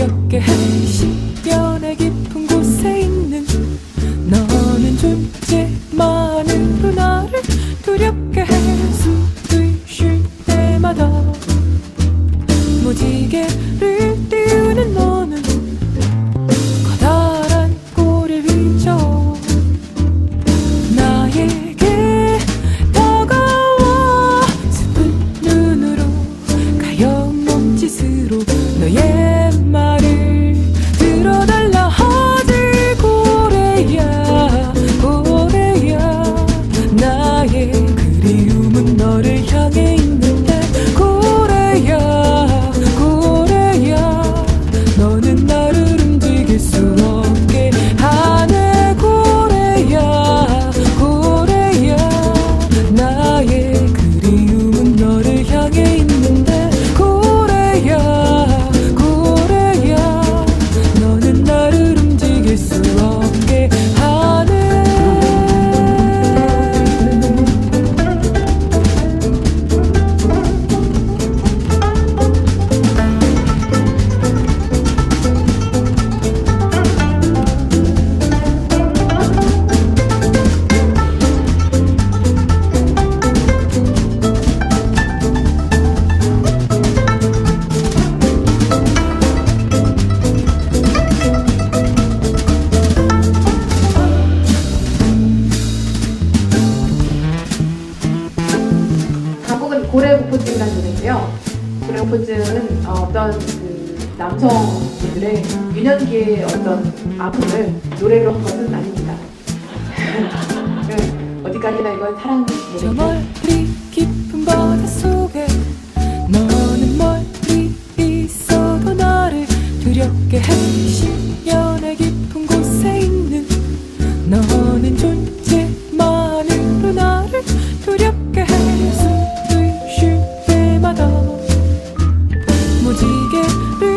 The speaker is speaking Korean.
두렵게 해 브레오포즈는 어떤 그 남성들의 유년기의 어떤 아픔을 노래로 한 것은 아닙니다. 어디까지나 이건 사랑 노래입니다. 무지개를